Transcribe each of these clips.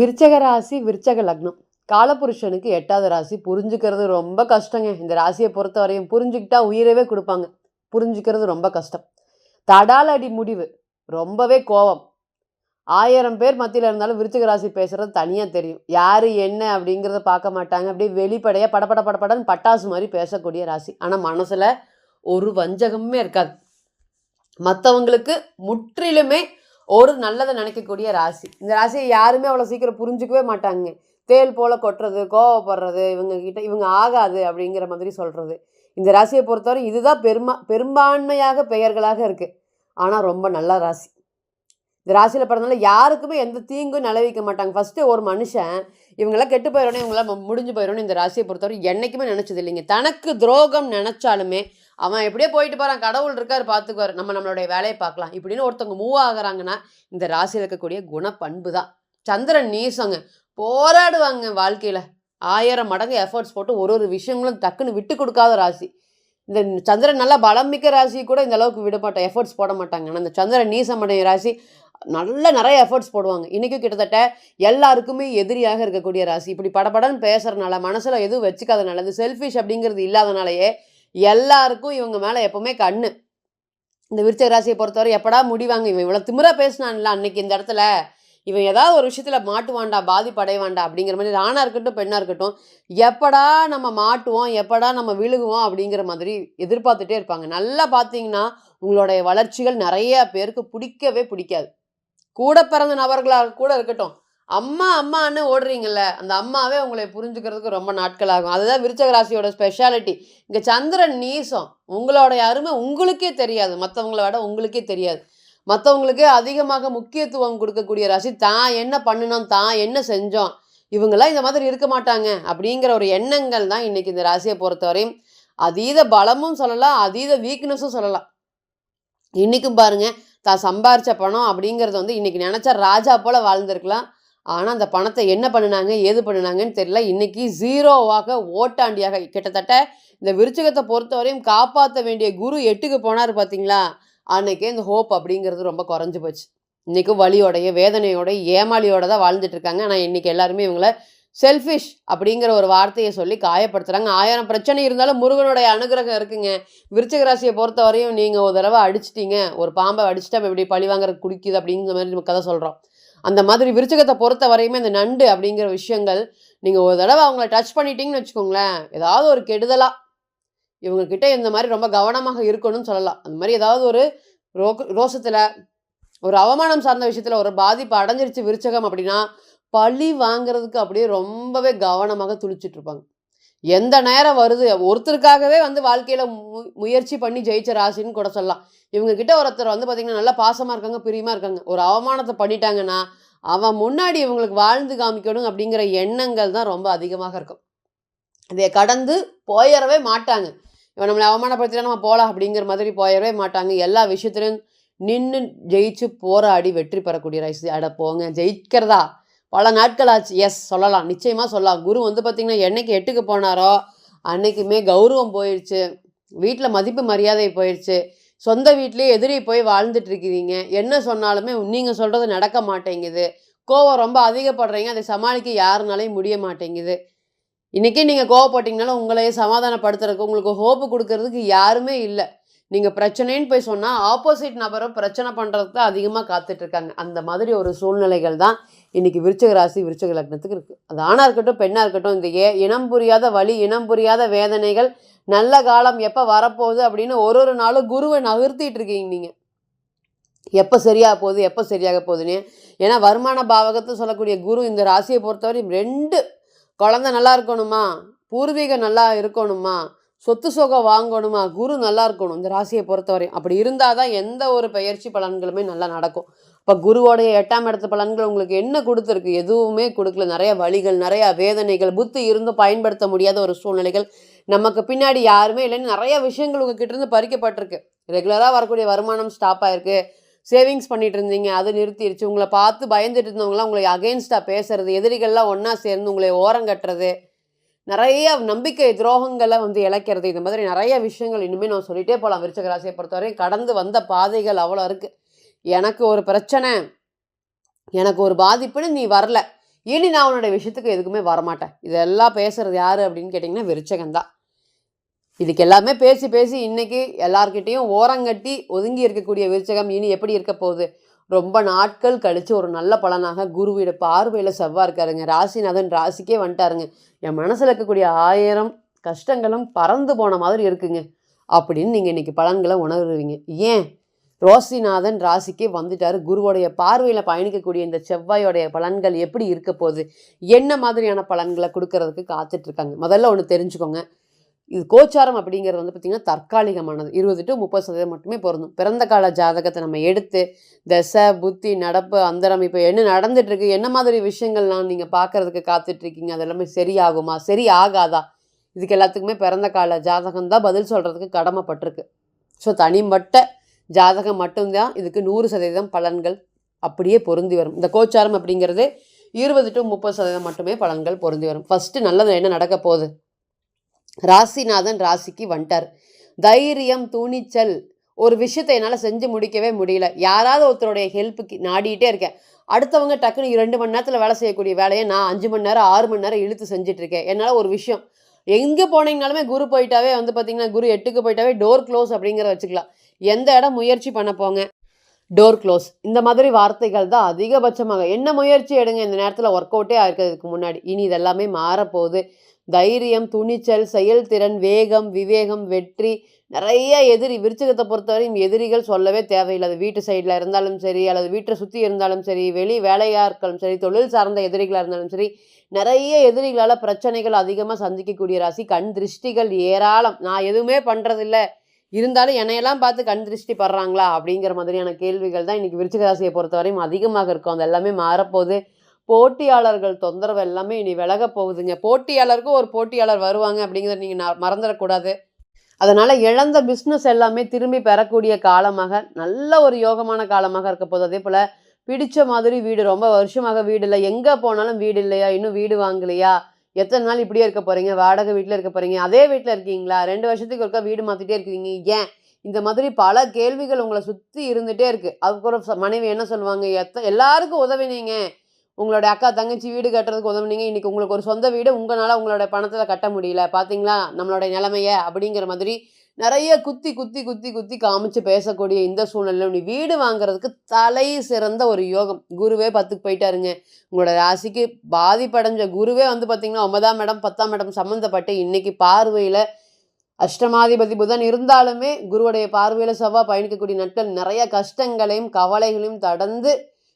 விருச்சக ராசி விருச்சக லக்னம். காலபுருஷனுக்கு எட்டாவது ராசி. புரிஞ்சுக்கிறது ரொம்ப கஷ்டங்க. இந்த ராசியை பொறுத்த வரையும் புரிஞ்சுக்கிட்டா உயிரவே கொடுப்பாங்க. புரிஞ்சுக்கிறது ரொம்ப கஷ்டம். தடால் அடி முடிவு. ரொம்பவே கோவம் ஆயிரம் பேர் மத்தியில் இருந்தாலும் விருச்சிக ராசி பேசுறது தனியாக தெரியும். யார் என்ன அப்படிங்கிறத பார்க்க மாட்டாங்க. அப்படியே வெளிப்படையாக படபட படபடன்னு பட்டாசு மாதிரி பேசக்கூடிய ராசி. ஆனால் மனசில் ஒரு வஞ்சகமே இருக்காது. மற்றவங்களுக்கு முற்றிலுமே ஒரு நல்லதை நினைக்கக்கூடிய ராசி. இந்த ராசியை யாருமே அவ்வளோ சீக்கிரம் புரிஞ்சுக்கவே மாட்டாங்க. தேல் போல கொட்டுறது கோவப்படுறது இவங்க கிட்ட இவங்க ஆகாது அப்படிங்கிற மாதிரி சொல்கிறது இந்த ராசியை பொறுத்தவரை இதுதான் பெருமா பெரும்பான்மையாக பெயர்களாக இருக்குது ஆனால் ரொம்ப நல்ல ராசி. இந்த ராசியில் பிறந்தனால யாருக்குமே எந்த தீங்கும் நிலவிக்க மாட்டாங்க. ஃபஸ்ட்டு ஒரு மனுஷன் இவங்களாம் கெட்டு போயிடணும் இவங்களாம் முடிஞ்சு போயிடணும் இந்த ராசியை பொறுத்தவரை என்றைக்குமே நினச்சது இல்லைங்க. தனக்கு துரோகம் நினச்சாலுமே அவன் எப்படியே போயிட்டு போகிறான் கடவுள் இருக்கார் பார்த்துக்குவார் நம்ம நம்மளுடைய வேலையை பார்க்கலாம். இப்படின்னு ஒருத்தவங்க மூவ் ஆகுறாங்கன்னா இந்த ராசியில் இருக்கக்கூடிய குணப்பண்பு தான் சந்திரன் நீசங்க. போராடுவாங்க வாழ்க்கையில். ஆயிரம் மடங்கு எஃபர்ட்ஸ் போட்டு ஒரு ஒரு விஷயங்களும் டக்குன்னு விட்டு கொடுக்காத ராசி. இந்த சந்திரன் நல்லா பலம் மிக்க ராசி கூட இந்த அளவுக்கு விட மாட்டோம் எஃபர்ட்ஸ் போட மாட்டாங்க. ஆனால் இந்த சந்திரன் நீசமடைய ராசி நல்ல நிறைய எஃபர்ட்ஸ் போடுவாங்க. இன்றைக்கும் கிட்டத்தட்ட எல்லாருக்குமே எதிரியாக இருக்கக்கூடிய ராசி. இப்படி படபடன்னு பேசுறதுனால மனசில் எதுவும் வச்சுக்காதனால இந்த செல்ஃபிஷ் அப்படிங்கிறது இல்லாதனாலேயே எல்லாருக்கும் இவங்க மேலே எப்போவுமே கண்ணு. இந்த விருச்சக ராசியை பொறுத்தவரை எப்படா முடிவாங்க? இவன் இவ்வளோ திமிரா பேசினான்ல அன்னைக்கு இந்த இடத்துல. இவன் ஏதாவது ஒரு விஷயத்தில் மாட்டுவான்டா பாதிப்படைவான்டா அப்படிங்கிற மாதிரி ஆணாக இருக்கட்டும் பெண்ணாக இருக்கட்டும் எப்படா நம்ம மாட்டுவோம் எப்படா நம்ம விழுகுவோம் அப்படிங்கிற மாதிரி எதிர்பார்த்துட்டே இருப்பாங்க. நல்லா பார்த்தீங்கன்னா உங்களுடைய வளர்ச்சிகள் நிறைய பேருக்கு பிடிக்கவே பிடிக்காது. கூட பிறந்த நபர்களாக கூட இருக்கட்டும் அம்மா அம்மான்னு ஓடுறீங்கல்ல அந்த அம்மாவே உங்களை புரிஞ்சுக்கிறதுக்கு ரொம்ப நாட்கள் ஆகும். அதுதான் விருச்சக ராசியோட ஸ்பெஷாலிட்டி இங்கே சந்திரன் நீசம். உங்களோட அருமை உங்களுக்கே தெரியாது. மற்றவங்கள விட உங்களுக்கே தெரியாது. மற்றவங்களுக்கே அதிகமாக முக்கியத்துவம் கொடுக்கக்கூடிய ராசி தான் என்ன பண்ணினோம் தான் என்ன செஞ்சோம் இவங்கெல்லாம் இந்த மாதிரி இருக்க மாட்டாங்க அப்படிங்கிற ஒரு எண்ணங்கள் தான் இன்றைக்கி இந்த ராசியை பொறுத்தவரையும். அதீத பலமும் சொல்லலாம் அதீத வீக்னஸும் சொல்லலாம். இன்றைக்கும் பாருங்கள் தான் சம்பாரிச்ச பணம் அப்படிங்கிறது வந்து இன்றைக்கி நினச்சா ராஜா போல் வாழ்ந்திருக்கலாம். ஆனால் அந்த பணத்தை என்ன பண்ணினாங்க ஏது பண்ணினாங்கன்னு தெரியல. இன்னைக்கு ஜீரோவாக ஓட்டாண்டியாக கிட்டத்தட்ட இந்த விருச்சகத்தை பொறுத்தவரையும் காப்பாற்ற வேண்டிய குரு எட்டுக்கு போனார் பார்த்தீங்களா அன்னைக்கே இந்த ஹோப் அப்படிங்கிறது ரொம்ப குறைஞ்சி போச்சு. இன்றைக்கும் வழியோடைய வேதனையோட ஏமாளியோட தான் வாழ்ந்துட்டு இருக்காங்க. ஆனால் இன்னைக்கு எல்லாருமே இவங்கள செல்ஃபிஷ் அப்படிங்கிற ஒரு வார்த்தையை சொல்லி காயப்படுத்துகிறாங்க ஆயிரம் பிரச்சனை இருந்தாலும் முருகனுடைய அனுகிரகம் இருக்குங்க. விருச்சிக ராசியை பொறுத்த வரையும் நீங்கள் ஒரு தடவை அடிச்சிட்டீங்க. ஒரு பாம்பை அடிச்சுட்டா இப்படி பழி வாங்குறது குடிக்குது அப்படிங்கிற மாதிரி நம்ம கதை சொல்கிறோம் அந்த மாதிரி விருச்சகத்தை பொறுத்த வரையுமே இந்த நண்டு அப்படிங்கிற விஷயங்கள் நீங்கள் ஒரு தடவை அவங்கள டச் பண்ணிட்டீங்கன்னு வச்சுக்கோங்களேன் ஏதாவது ஒரு கெடுதலாக இவங்கக்கிட்ட இந்த மாதிரி ரொம்ப கவனமாக இருக்கணும்னு சொல்லலாம். அந்த மாதிரி ஏதாவது ஒரு ரோ ரோசத்தில் ஒரு அவமானம் சார்ந்த விஷயத்தில் ஒரு பாதிப்பு அடைஞ்சிருச்சு விருச்சகம் அப்படின்னா பழி வாங்குறதுக்கு அப்படியே ரொம்பவே கவனமாக துளிச்சிட்டு இருப்பாங்க. எந்த நேரம் வருது? ஒருத்தருக்காகவே வந்து வாழ்க்கையில் மு முயற்சி பண்ணி ஜெயிச்ச ராசின்னு கூட சொல்லலாம். இவங்க கிட்ட ஒருத்தர் வந்து பார்த்திங்கன்னா நல்லா பாசமாக இருக்காங்க பிரியமாக இருக்காங்க. ஒரு அவமானத்தை பண்ணிட்டாங்கன்னா அவன் முன்னாடி இவங்களுக்கு வாழ்ந்து காமிக்கணும் அப்படிங்கிற எண்ணங்கள் தான் ரொம்ப அதிகமாக இருக்கும். இதை கடந்து போயிடவே மாட்டாங்க. இவன் நம்மளை அவமானப்படுத்தினா நம்ம போகலாம் அப்படிங்கிற மாதிரி போயிடவே மாட்டாங்க. எல்லா விஷயத்துலையும் நின்று ஜெயிச்சு போராடி வெற்றி பெறக்கூடிய ரைஸ் அட போங்க. ஜெயிக்கிறதா? பல நாட்கள் ஆச்சு எஸ் சொல்லலாம். நிச்சயமாக சொல்லலாம். குரு வந்து பார்த்திங்கன்னா என்னைக்கு எட்டுக்கு போனாரோ அன்னைக்குமே கௌரவம் போயிடுச்சு வீட்டில் மதிப்பு மரியாதை போயிடுச்சு சொந்த வீட்லேயே எதிரி போய் வாழ்ந்துட்டு இருக்கிறீங்க என்ன சொன்னாலுமே நீங்கள் சொல்கிறது நடக்க மாட்டேங்குது. கோவம் ரொம்ப அதிகப்படுறீங்க. அதை சமாளிக்க யாருனாலையும் முடிய மாட்டேங்குது. இன்றைக்கே நீங்கள் கோவப்பட்டீங்கனாலும் உங்களையே சமாதானப்படுத்துறதுக்கு உங்களுக்கு ஹோப்பு கொடுக்கறதுக்கு யாருமே இல்லை. நீங்கள் பிரச்சனைன்னு போய் சொன்னால் ஆப்போசிட் நபரும் பிரச்சனை பண்ணுறதுக்கு தான் அதிகமாக காத்துட்ருக்காங்க. அந்த மாதிரி ஒரு சூழ்நிலைகள் தான் இன்றைக்கி விருச்சக ராசி விருச்சக லக்னத்துக்கு இருக்குது அது ஆணாக இருக்கட்டும் பெண்ணாக இருக்கட்டும் இந்த ஏ இனம் புரியாத வழி இனம் புரியாத வேதனைகள் நல்ல காலம் எப்போ வரப்போகுது அப்படின்னு ஒரு ஒரு நாளும் குருவை நகர்த்திட்டு இருக்கீங்க நீங்கள் எப்போ சரியாக போகுது எப்போ சரியாக போகுதுன்னு. ஏன்னா வருமான பாவகத்தை சொல்லக்கூடிய குரு இந்த ராசியை பொறுத்தவரை ரெண்டு குழந்த நல்லா இருக்கணுமா? பூர்வீகம் நல்லா இருக்கணுமா? சொத்து சுகம் வாங்கணுமா? குரு நல்லா இருக்கணும். இந்த ராசியை பொறுத்தவரையும். அப்படி இருந்தால் தான் எந்த ஒரு பயிற்சி பலன்களுமே நல்லா நடக்கும். இப்போ குருவோடைய எட்டாம் இடத்து பலன்கள் உங்களுக்கு என்ன கொடுத்துருக்கு? எதுவுமே கொடுக்கல. நிறைய வழிகள் நிறைய வேதனைகள் புத்தி இருந்தும் பயன்படுத்த முடியாத ஒரு சூழ்நிலைகள். நமக்கு பின்னாடி யாருமே இல்லைன்னு நிறைய விஷயங்கள் உங்ககிட்ட இருந்து பறிக்கப்பட்டிருக்கு. ரெகுலராக வரக்கூடிய வருமானம் ஸ்டாப் ஆயிருக்கு. சேவிங்ஸ் பண்ணிட்டு இருந்தீங்க அது நிறுத்திடுச்சு உங்களை பார்த்து பயந்துட்டு இருந்தவங்களாம் உங்களை அகெயின்ஸ்டாக பேசுறது எதிரிகள்லாம் ஒன்றா சேர்ந்து உங்களை ஓரங்கட்டுறது நிறைய நம்பிக்கை துரோகங்களை வந்து இழக்கிறது. இந்த மாதிரி நிறைய விஷயங்கள் இனிமேல் நான் சொல்லிட்டே போகலாம் விருச்சக ராசியை பொறுத்தவரை கடந்து வந்த பாதைகள் அவ்வளோ இருக்குது எனக்கு ஒரு பிரச்சனை எனக்கு ஒரு பாதிப்புன்னு நீ வரல. இனி நான் உன்னுடைய விஷயத்துக்கு எதுக்குமே வரமாட்டேன். இதெல்லாம் பேசுகிறது யார் அப்படின்னு கேட்டிங்கன்னா விருச்சகம் தான். இதுக்கு எல்லாமே பேசி பேசி இன்றைக்கி எல்லார்கிட்டேயும் ஓரங்கட்டி ஒதுங்கி இருக்கக்கூடிய விருச்சகம் இனி எப்படி இருக்க போகுது? ரொம்ப நாட்கள் கழித்து ஒரு நல்ல பலனாக குருவிட பார்வையில் செவ்வாய் இருக்காருங்க. ராசிநாதன் ராசிக்கே வந்துட்டாருங்க. என் மனசில் இருக்கக்கூடிய ஆயிரம் கஷ்டங்களும் பறந்து போன மாதிரி இருக்குங்க. அப்படின்னு நீங்கள் இன்னைக்கு பலன்களை உணர்வீங்க. ஏன்? ரோசிநாதன் ராசிக்கே வந்துட்டாரு. குருவோடைய பார்வையில் பயணிக்கக்கூடிய இந்த செவ்வாயோடைய பலன்கள் எப்படி இருக்க போகுது? என்ன மாதிரியான பலன்களை கொடுக்கறதுக்கு காத்துட்ருக்காங்க முதல்ல ஒன்று தெரிஞ்சுக்கோங்க. இது கோச்சாரம் அப்படிங்கிறது வந்து பார்த்திங்கன்னா தற்காலிகமானது. இருபது டு முப்பது சதவீதம் மட்டுமே பொருந்தும். பிறந்த கால ஜாதகத்தை நம்ம எடுத்து தசை புத்தி நடப்பு அந்தரம் இப்போ என்ன நடந்துட்டுருக்கு என்ன மாதிரி விஷயங்கள்லாம் நீங்கள் பார்க்கறதுக்கு காத்துட்ருக்கீங்க அது எல்லாமே சரியாகுமா சரி ஆகாதா? இதுக்கு எல்லாத்துக்குமே பிறந்த கால ஜாதகம் தான் பதில் சொல்கிறதுக்கு கடமைப்பட்டிருக்கு. ஸோ தனிப்பட்ட ஜாதகம் மட்டும்தான் இதுக்கு நூறு சதவீதம் பலன்கள் அப்படியே பொருந்தி வரும். இந்த கோச்சாரம் அப்படிங்கிறது இருபது டு முப்பது சதவீதம் மட்டுமே பலன்கள் பொருந்தி வரும். ஃபஸ்ட்டு நல்லது என்ன நடக்க போகுது? ராசிநாதன் ராசிக்கு வந்துட்டார். தைரியம் துணிச்சல் ஒரு விஷயத்தை என்னால் செஞ்சு முடிக்கவே முடியல. யாராவது ஒருத்தருடைய ஹெல்ப்புக்கு நாடிட்டே இருக்கேன். அடுத்தவங்க டக்குன்னு ரெண்டு மணி நேரத்தில் வேலை செய்யக்கூடிய வேலையை நான் அஞ்சு மணி நேரம் ஆறு மணி நேரம் இழுத்து செஞ்சிட்ருக்கேன் என்னால் ஒரு விஷயம் எங்கே போனீங்கனாலுமே குரு போயிட்டாவே வந்து பார்த்தீங்கன்னா குரு எட்டுக்கு போயிட்டாவே டோர் க்ளோஸ் அப்படிங்கிறத வச்சுக்கலாம். எந்த இடம் முயற்சி பண்ண போங்க. டோர் க்ளோஸ் இந்த மாதிரி வார்த்தைகள் தான் அதிகபட்சமாக. என்ன முயற்சி எடுங்க இந்த நேரத்தில் ஒர்க் அவுட்டே ஆயிருக்கிறதுக்கு முன்னாடி. இனி இதெல்லாமே மாறப்போகுது. தைரியம் துணிச்சல் செயல்திறன் வேகம் விவேகம் வெற்றி நிறைய எதிரி. விருச்சகத்தை பொறுத்தவரையும் எதிரிகள் சொல்லவே தேவையில்லை அது வீட்டு சைடில் இருந்தாலும் சரி அல்லது வீட்டை சுற்றி இருந்தாலும் சரி வெளி வேலையாக இருந்தாலும் சரி தொழில் சார்ந்த எதிரிகளாக இருந்தாலும் சரி நிறைய எதிரிகளால் பிரச்சனைகள் அதிகமாக சந்திக்கக்கூடிய ராசி. கண் திருஷ்டிகள் ஏராளம். நான் எதுவுமே பண்ணுறதில்ல இருந்தாலும் என்னையெல்லாம் பார்த்து கண் திருஷ்டி படுறாங்களா அப்படிங்கிற மாதிரியான கேள்விகள் தான் இன்றைக்கி விருச்சிக ராசியை பொறுத்தவரையும் அதிகமாக இருக்கும். அது எல்லாமே மாறப்போகுது. போட்டியாளர்கள் தொந்தரவு எல்லாமே இனி விலக போகுதுங்க. போட்டியாளருக்கும் ஒரு போட்டியாளர் வருவாங்க அப்படிங்கிறத நீங்கள் மறந்துடக்கூடாது. அதனால் இழந்த பிஸ்னஸ் எல்லாமே திரும்பி பெறக்கூடிய காலமாக நல்ல ஒரு யோகமான காலமாக இருக்க போது அதே போல் பிடிச்ச மாதிரி வீடு ரொம்ப வருஷமாக வீடு இல்லை. எங்கே போனாலும் வீடு இல்லையா? இன்னும் வீடு வாங்கலையா? எத்தனை நாள் இப்படியே இருக்க போகிறீங்க வாடகை வீட்டில் இருக்க போகிறீங்க அதே வீட்டில் இருக்கீங்களா? ரெண்டு வருஷத்துக்கு ஒருக்கா வீடு மாற்றிட்டே இருக்கீங்க. ஏன்? இந்த மாதிரி பல கேள்விகள் உங்களை சுற்றி இருந்துகிட்டே இருக்குது அதுக்கப்புறம் மனைவி என்ன சொல்லுவாங்க? எத்த எல்லாருக்கும் உதவினீங்க. உங்களோட அக்கா தங்கச்சி வீடு கட்டுறதுக்கு உதவுனீங்க. இன்றைக்கி உங்களுக்கு ஒரு சொந்த வீடு உங்களால் உங்களோட பணத்தில் கட்ட முடியல. பார்த்தீங்களா நம்மளோட நிலமைய அப்படிங்கிற மாதிரி நிறைய குத்தி குத்தி குத்தி குத்தி காமிச்சு பேசக்கூடிய இந்த சூழ்நிலை நீ வீடு வாங்குறதுக்கு தலை சிறந்த ஒரு யோகம். குருவே பத்துக்கு போயிட்டாருங்க. உங்களோட ராசிக்கு பாதிப்படைஞ்ச குருவே வந்து பார்த்தீங்கன்னா ஒன்பதாம் இடம் பத்தாம் இடம் சம்மந்தப்பட்டு இன்னைக்கு பார்வையில் அஷ்டமாதிபதி புதன் இருந்தாலுமே குருவுடைய பார்வையில் செவ்வாய் பயணிக்கக்கூடிய நட்கள் நிறைய கஷ்டங்களையும் கவலைகளையும் தடந்து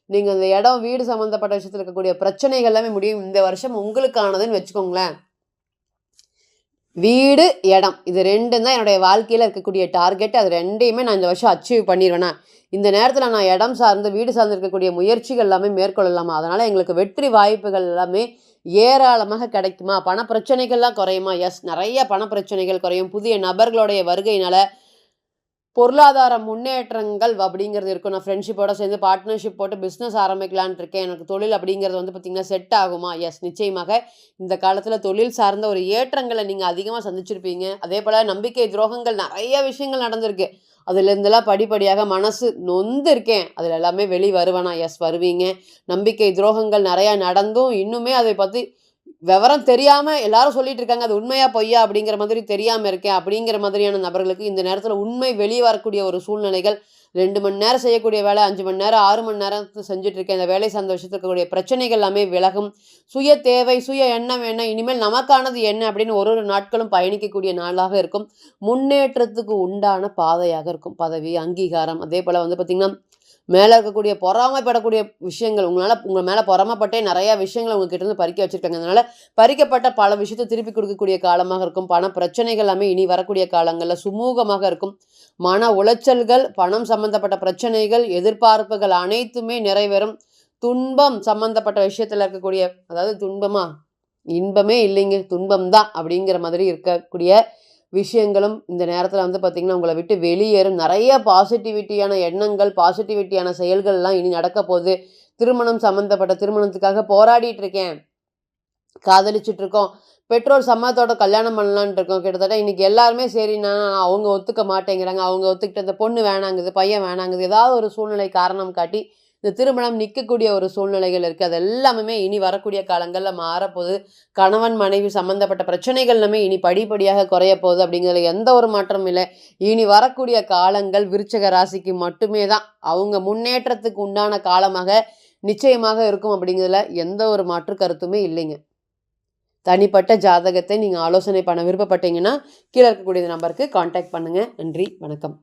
நீங்கள் அந்த இடம் வீடு சம்மந்தப்பட்ட விஷயத்தில் இருக்கக்கூடிய பிரச்சனைகள் எல்லாமே முடியும். இந்த வருஷம் உங்களுக்கானதுன்னு வச்சுக்கோங்களேன். வீடு இடம். இது ரெண்டும் தான் என்னுடைய வாழ்க்கையில் இருக்கக்கூடிய டார்கெட் அது ரெண்டையுமே நான் இந்த வருஷம் அச்சீவ் பண்ணிடுவேனா இந்த நேரத்தில் நான் இடம் சார்ந்து வீடு சார்ந்து இருக்கக்கூடிய முயற்சிகள் எல்லாமே மேற்கொள்ளலாமா? அதனால் எங்களுக்கு வெற்றி வாய்ப்புகள் எல்லாமே ஏராளமாக கிடைக்குமா? பண பிரச்சனைகள்லாம் குறையுமா? எஸ் நிறைய பண பிரச்சனைகள் குறையும். புதிய நபர்களுடைய வருகையினால் பொருளாதார முன்னேற்றங்கள் அப்படிங்கிறது இருக்கும். நான் ஃப்ரெண்ட்ஷிப்போட சேர்ந்து பார்ட்னர்ஷிப் போட்டு பிஸ்னஸ் ஆரம்பிக்கலான் இருக்கேன். எனக்கு தொழில் அப்படிங்கிறது வந்து பார்த்திங்கன்னா செட் ஆகுமா? எஸ் நிச்சயமாக. இந்த காலத்தில் தொழில் சார்ந்த ஒரு ஏற்றங்களை நீங்கள் அதிகமாக சந்திச்சிருப்பீங்க. அதே போல் நம்பிக்கை துரோகங்கள் நிறைய விஷயங்கள் நடந்திருக்கு. அதுலேருந்தெல்லாம் படிப்படியாக மனசு நொந்து இருக்கேன். அதில் எல்லாமே வெளி வருவேனா? எஸ் வருவீங்க. நம்பிக்கை துரோகங்கள் நிறையா நடந்தும் இன்னுமே அதை பற்றி விவரம் தெரியாமல் எல்லாரும் சொல்லிட்டு இருக்காங்க அது உண்மையா பொய்யா அப்படிங்கிற மாதிரி தெரியாமல் இருக்கேன் அப்படிங்கிற மாதிரியான நபர்களுக்கு இந்த நேரத்தில் உண்மை வெளியே வரக்கூடிய ஒரு சூழ்நிலைகள் ரெண்டு மணி நேரம் செய்யக்கூடிய வேலை அஞ்சு மணி நேரம் ஆறு மணி நேரம் செஞ்சுட்டு இருக்கேன். இந்த வேலை சார்ந்த விஷயத்தில் இருக்கக்கூடிய பிரச்சனைகள் எல்லாமே விலகும். சுய தேவை சுய எண்ணம் என்ன இனிமேல் நமக்கானது என்ன அப்படின்னு ஒரு ஒரு நாட்களும் பயணிக்கக்கூடிய நாளாக இருக்கும். முன்னேற்றத்துக்கு உண்டான பாதையாக இருக்கும். பதவி அங்கீகாரம் அதே போல் வந்து பார்த்திங்கன்னா மேலே இருக்கக்கூடிய பொறாமைப்படக்கூடிய விஷயங்கள் உங்களால் உங்கள் மேலே பொறாமப்பட்டே நிறையா விஷயங்கள் உங்ககிட்ட இருந்து பறிக்க வச்சுருக்காங்க. அதனால் பறிக்கப்பட்ட பல விஷயத்தை திருப்பி கொடுக்கக்கூடிய காலமாக இருக்கும். பண பிரச்சனைகள் எல்லாமே இனி வரக்கூடிய காலங்களில் சுமூகமாக இருக்கும். மன உளைச்சல்கள் பணம் சம்பந்தப்பட்ட பிரச்சனைகள் எதிர்பார்ப்புகள் அனைத்துமே நிறைவேறும். துன்பம் சம்பந்தப்பட்ட விஷயத்தில் இருக்கக்கூடிய அதாவது துன்பமா? இன்பமே இல்லைங்க துன்பம் தான் அப்படிங்கிற மாதிரி இருக்கக்கூடிய விஷயங்களும் இந்த நேரத்தில் வந்து பார்த்திங்கன்னா உங்களை விட்டு வெளியேறும். நிறைய பாசிட்டிவிட்டியான எண்ணங்கள் பாசிட்டிவிட்டியான செயல்கள்லாம் இனி நடக்க போகுது. திருமணம் சம்மந்தப்பட்ட திருமணத்துக்காக போராடிட்டு இருக்கேன். காதலிச்சுட்டு இருக்கோம். பெற்றோர் சம்மத்தோட கல்யாணம் பண்ணலான்ட்டு இருக்கோம். கிட்டத்தட்ட இன்றைக்கி எல்லாருமே சரி நான் அவங்க ஒத்துக்க மாட்டேங்கிறாங்க. அவங்க ஒத்துக்கிட்ட இந்த பொண்ணு வேணாங்குது பையன் வேணாங்குது. ஏதாவது ஒரு சூழ்நிலை காரணம் காட்டி இந்த திருமணம் நிற்கக்கூடிய ஒரு சூழ்நிலைகள் இருக்குது அது எல்லாமே இனி வரக்கூடிய காலங்களில் மாறப்போகுது. கணவன் மனைவி சம்மந்தப்பட்ட பிரச்சனைகள் எல்லாமே இனி படிப்படியாக குறைய போகுது அப்படிங்கிறதுல எந்த ஒரு மாற்றமும் இல்லை. இனி வரக்கூடிய காலங்கள் விருச்சக ராசிக்கு மட்டுமே தான். அவங்க முன்னேற்றத்துக்கு உண்டான காலமாக நிச்சயமாக இருக்கும் அப்படிங்கிறதுல எந்த ஒரு மாற்று கருத்துமே இல்லைங்க. தனிப்பட்ட ஜாதகத்தை நீங்கள் ஆலோசனை பண்ண விருப்பப்பட்டீங்கன்னா கீழே இருக்கக்கூடிய நம்பருக்கு காண்டாக்ட் பண்ணுங்கள் நன்றி வணக்கம்.